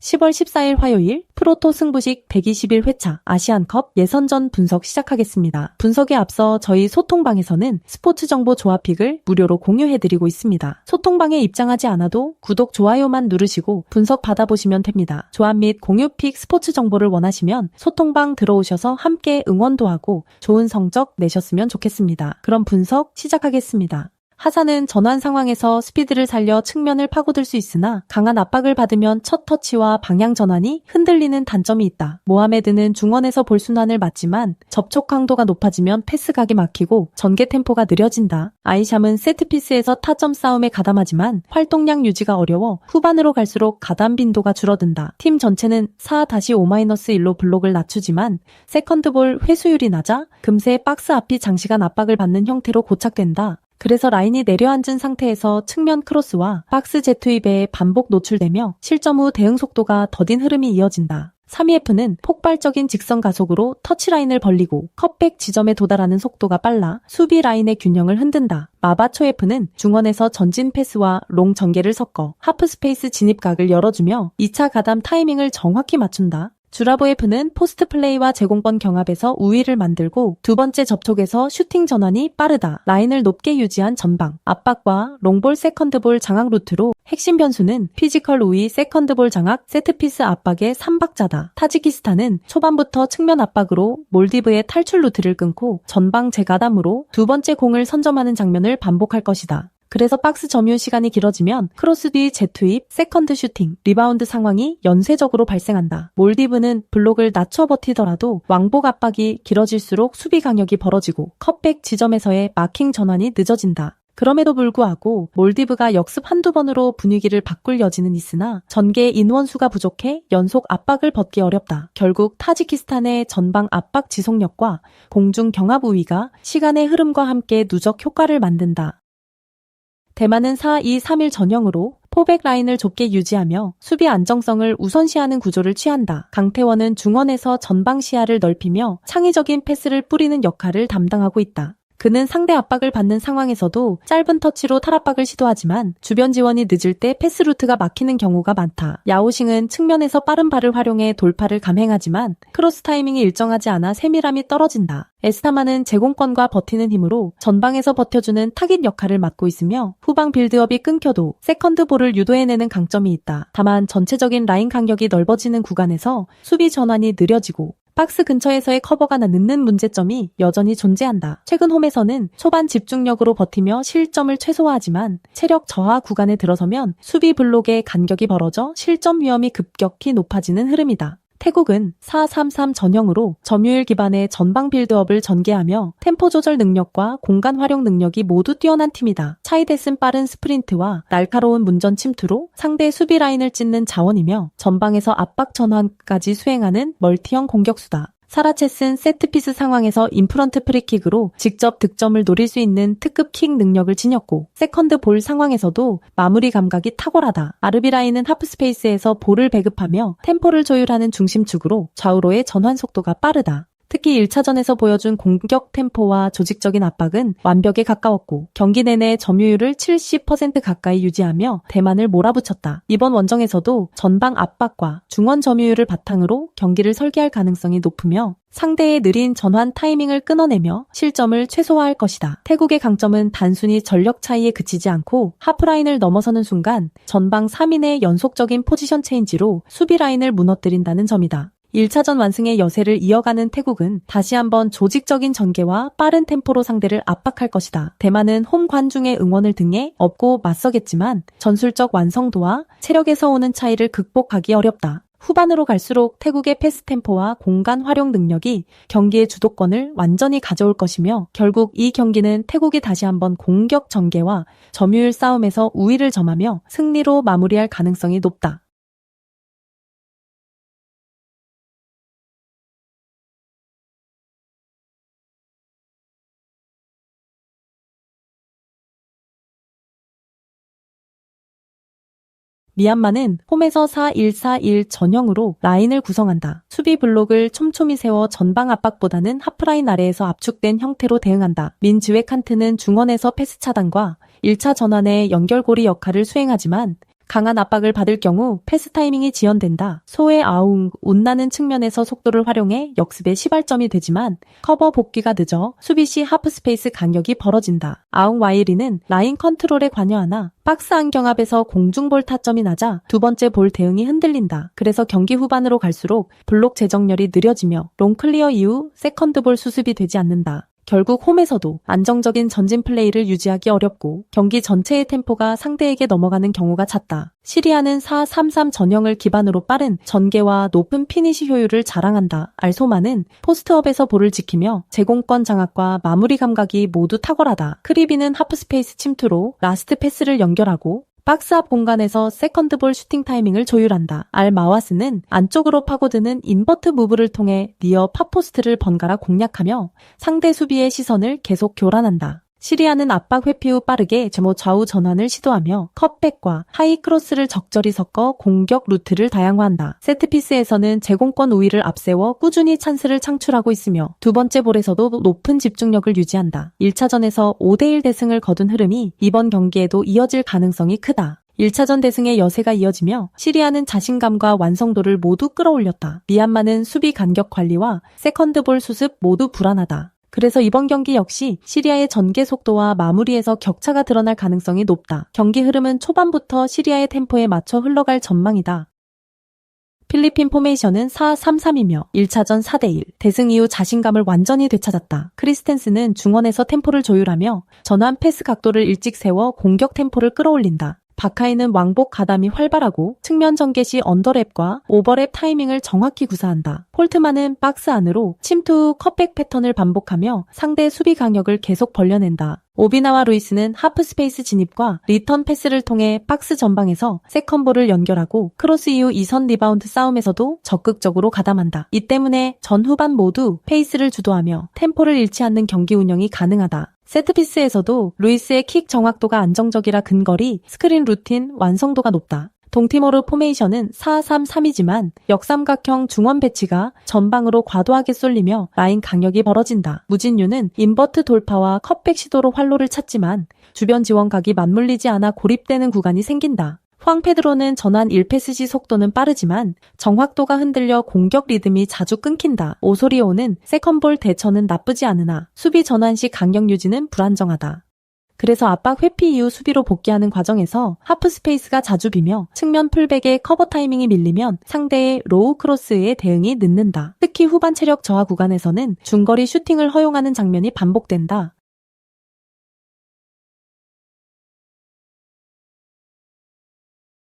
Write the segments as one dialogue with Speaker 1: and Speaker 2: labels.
Speaker 1: 10월 14일 화요일 프로토 승부식 121회차 아시안컵 예선전 분석 시작하겠습니다. 분석에 앞서 저희 소통방에서는 스포츠 정보 조합픽을 무료로 공유해드리고 있습니다. 소통방에 입장하지 않아도 구독, 좋아요만 누르시고 분석 받아보시면 됩니다. 조합 및 공유픽 스포츠 정보를 원하시면 소통방 들어오셔서 함께 응원도 하고 좋은 성적 내셨으면 좋겠습니다. 그럼 분석 시작하겠습니다. 하사는 전환 상황에서 스피드를 살려 측면을 파고들 수 있으나 강한 압박을 받으면 첫 터치와 방향 전환이 흔들리는 단점이 있다. 모하메드는 중원에서 볼 순환을 맞지만 접촉 강도가 높아지면 패스각이 막히고 전개 템포가 느려진다. 아이샴은 세트피스에서 타점 싸움에 가담하지만 활동량 유지가 어려워 후반으로 갈수록 가담 빈도가 줄어든다. 팀 전체는 4-5-1로 블록을 낮추지만 세컨드볼 회수율이 낮아 금세 박스 앞이 장시간 압박을 받는 형태로 고착된다. 그래서 라인이 내려앉은 상태에서 측면 크로스와 박스 재투입에 반복 노출되며 실점 후 대응 속도가 더딘 흐름이 이어진다. 3위F는 폭발적인 직선 가속으로 터치라인을 벌리고 컵백 지점에 도달하는 속도가 빨라 수비 라인의 균형을 흔든다. 마바초F는 중원에서 전진 패스와 롱 전개를 섞어 하프 스페이스 진입각을 열어주며 2차 가담 타이밍을 정확히 맞춘다. 주라보에프는 포스트 플레이와 제공권 경합에서 우위를 만들고 두 번째 접촉에서 슈팅 전환이 빠르다. 라인을 높게 유지한 전방, 압박과 롱볼 세컨드볼 장악 루트로 핵심 변수는 피지컬 우위 세컨드볼 장악 세트피스 압박의 3박자다. 타지키스탄은 초반부터 측면 압박으로 몰디브의 탈출 루트를 끊고 전방 재가담으로 두 번째 공을 선점하는 장면을 반복할 것이다. 그래서 박스 점유 시간이 길어지면 크로스 뒤 재투입, 세컨드 슈팅, 리바운드 상황이 연쇄적으로 발생한다. 몰디브는 블록을 낮춰 버티더라도 왕복 압박이 길어질수록 수비 강력이 벌어지고 컵백 지점에서의 마킹 전환이 늦어진다. 그럼에도 불구하고 몰디브가 역습 한두 번으로 분위기를 바꿀 여지는 있으나 전개 인원수가 부족해 연속 압박을 벗기 어렵다. 결국 타지키스탄의 전방 압박 지속력과 공중 경합 우위가 시간의 흐름과 함께 누적 효과를 만든다. 대만은 4-2-3-1 전형으로 포백 라인을 좁게 유지하며 수비 안정성을 우선시하는 구조를 취한다. 강태원은 중원에서 전방 시야를 넓히며 창의적인 패스를 뿌리는 역할을 담당하고 있다. 그는 상대 압박을 받는 상황에서도 짧은 터치로 탈압박을 시도하지만 주변 지원이 늦을 때 패스 루트가 막히는 경우가 많다. 야오싱은 측면에서 빠른 발을 활용해 돌파를 감행하지만 크로스 타이밍이 일정하지 않아 세밀함이 떨어진다. 에스타마는 제공권과 버티는 힘으로 전방에서 버텨주는 타깃 역할을 맡고 있으며 후방 빌드업이 끊겨도 세컨드 볼을 유도해내는 강점이 있다. 다만 전체적인 라인 간격이 넓어지는 구간에서 수비 전환이 느려지고 박스 근처에서의 커버가 늦는 문제점이 여전히 존재한다. 최근 홈에서는 초반 집중력으로 버티며 실점을 최소화하지만 체력 저하 구간에 들어서면 수비 블록의 간격이 벌어져 실점 위험이 급격히 높아지는 흐름이다. 태국은 4-3-3 전형으로 점유율 기반의 전방 빌드업을 전개하며 템포 조절 능력과 공간 활용 능력이 모두 뛰어난 팀이다. 차이데슨 빠른 스프린트와 날카로운 문전 침투로 상대 수비 라인을 찢는 자원이며 전방에서 압박 전환까지 수행하는 멀티형 공격수다. 사라체스는 세트피스 상황에서 인프런트 프리킥으로 직접 득점을 노릴 수 있는 특급 킥 능력을 지녔고 세컨드 볼 상황에서도 마무리 감각이 탁월하다. 아르비라인은 하프스페이스에서 볼을 배급하며 템포를 조율하는 중심축으로 좌우로의 전환 속도가 빠르다. 특히 1차전에서 보여준 공격 템포와 조직적인 압박은 완벽에 가까웠고 경기 내내 점유율을 70% 가까이 유지하며 대만을 몰아붙였다. 이번 원정에서도 전방 압박과 중원 점유율을 바탕으로 경기를 설계할 가능성이 높으며 상대의 느린 전환 타이밍을 끊어내며 실점을 최소화할 것이다. 태국의 강점은 단순히 전력 차이에 그치지 않고 하프라인을 넘어서는 순간 전방 3인의 연속적인 포지션 체인지로 수비 라인을 무너뜨린다는 점이다. 1차전 완승의 여세를 이어가는 태국은 다시 한번 조직적인 전개와 빠른 템포로 상대를 압박할 것이다. 대만은 홈 관중의 응원을 등에 업고 맞서겠지만 전술적 완성도와 체력에서 오는 차이를 극복하기 어렵다. 후반으로 갈수록 태국의 패스 템포와 공간 활용 능력이 경기의 주도권을 완전히 가져올 것이며 결국 이 경기는 태국이 다시 한번 공격 전개와 점유율 싸움에서 우위를 점하며 승리로 마무리할 가능성이 높다. 미얀마는 홈에서 4-1-4-1 전형으로 라인을 구성한다. 수비 블록을 촘촘히 세워 전방 압박보다는 하프라인 아래에서 압축된 형태로 대응한다. 민즈웨 칸트는 중원에서 패스 차단과 1차 전환의 연결고리 역할을 수행하지만 강한 압박을 받을 경우 패스 타이밍이 지연된다. 소의 아웅, 운나는 측면에서 속도를 활용해 역습의 시발점이 되지만 커버 복귀가 늦어 수비 시 하프 스페이스 간격이 벌어진다. 아웅 와이리는 라인 컨트롤에 관여하나 박스 안경합에서 공중볼 타점이 낮아 두 번째 볼 대응이 흔들린다. 그래서 경기 후반으로 갈수록 블록 재정렬이 느려지며 롱클리어 이후 세컨드볼 수습이 되지 않는다. 결국 홈에서도 안정적인 전진 플레이를 유지하기 어렵고 경기 전체의 템포가 상대에게 넘어가는 경우가 잦다. 시리아는 4-3-3 전형을 기반으로 빠른 전개와 높은 피니시 효율을 자랑한다. 알소마는 포스트업에서 볼을 지키며 제공권 장악과 마무리 감각이 모두 탁월하다. 크리비는 하프스페이스 침투로 라스트 패스를 연결하고 박스 앞 공간에서 세컨드볼 슈팅 타이밍을 조율한다. 알 마와스는 안쪽으로 파고드는 인버트 무브를 통해 니어 팝포스트를 번갈아 공략하며 상대 수비의 시선을 계속 교란한다. 시리아는 압박 회피 후 빠르게 제모 좌우 전환을 시도하며 컵백과 하이 크로스를 적절히 섞어 공격 루트를 다양화한다. 세트피스에서는 제공권 우위를 앞세워 꾸준히 찬스를 창출하고 있으며 두 번째 볼에서도 높은 집중력을 유지한다. 1차전에서 5대1 대승을 거둔 흐름이 이번 경기에도 이어질 가능성이 크다. 1차전 대승의 여세가 이어지며 시리아는 자신감과 완성도를 모두 끌어올렸다. 미얀마는 수비 간격 관리와 세컨드볼 수습 모두 불안하다. 그래서 이번 경기 역시 시리아의 전개 속도와 마무리에서 격차가 드러날 가능성이 높다. 경기 흐름은 초반부터 시리아의 템포에 맞춰 흘러갈 전망이다. 필리핀 포메이션은 4-3-3이며 1차전 4대1, 대승 이후 자신감을 완전히 되찾았다. 크리스텐스는 중원에서 템포를 조율하며 전환 패스 각도를 일찍 세워 공격 템포를 끌어올린다. 바카이는 왕복 가담이 활발하고 측면 전개 시 언더랩과 오버랩 타이밍을 정확히 구사한다. 폴트만은 박스 안으로 침투 후 컷백 패턴을 반복하며 상대 수비 강력을 계속 벌려낸다. 오비나와 루이스는 하프 스페이스 진입과 리턴 패스를 통해 박스 전방에서 세컨볼을 연결하고 크로스 이후 이선 리바운드 싸움에서도 적극적으로 가담한다. 이 때문에 전 후반 모두 페이스를 주도하며 템포를 잃지 않는 경기 운영이 가능하다. 세트피스에서도 루이스의 킥 정확도가 안정적이라 근거리, 스크린 루틴 완성도가 높다. 동티모르 포메이션은 4-3-3이지만 역삼각형 중원 배치가 전방으로 과도하게 쏠리며 라인 강력이 벌어진다. 무진유는 인버트 돌파와 컷백 시도로 활로를 찾지만 주변 지원각이 맞물리지 않아 고립되는 구간이 생긴다. 황페드로는 전환 1패스 시 속도는 빠르지만 정확도가 흔들려 공격 리듬이 자주 끊긴다. 오소리오는 세컨볼 대처는 나쁘지 않으나 수비 전환 시 강력 유지는 불안정하다. 그래서 압박 회피 이후 수비로 복귀하는 과정에서 하프 스페이스가 자주 비며 측면 풀백의 커버 타이밍이 밀리면 상대의 로우 크로스의 대응이 늦는다. 특히 후반 체력 저하 구간에서는 중거리 슈팅을 허용하는 장면이 반복된다.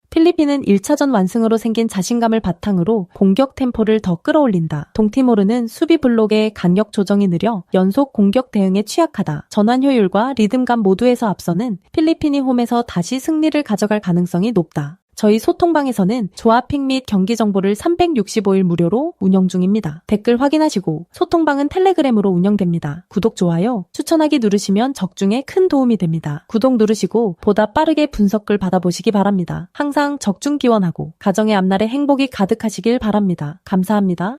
Speaker 1: 필리핀은 1차전 완승으로 생긴 자신감을 바탕으로 공격 템포를 더 끌어올린다. 동티모르는 수비 블록의 간격 조정이 느려 연속 공격 대응에 취약하다. 전환 효율과 리듬감 모두에서 앞서는 필리핀이 홈에서 다시 승리를 가져갈 가능성이 높다. 저희 소통방에서는 조합픽 및 경기 정보를 365일 무료로 운영 중입니다. 댓글 확인하시고 소통방은 텔레그램으로 운영됩니다. 구독, 좋아요, 추천하기 누르시면 적중에 큰 도움이 됩니다. 구독 누르시고 보다 빠르게 분석글 받아보시기 바랍니다. 항상 적중 기원하고 가정의 앞날에 행복이 가득하시길 바랍니다. 감사합니다.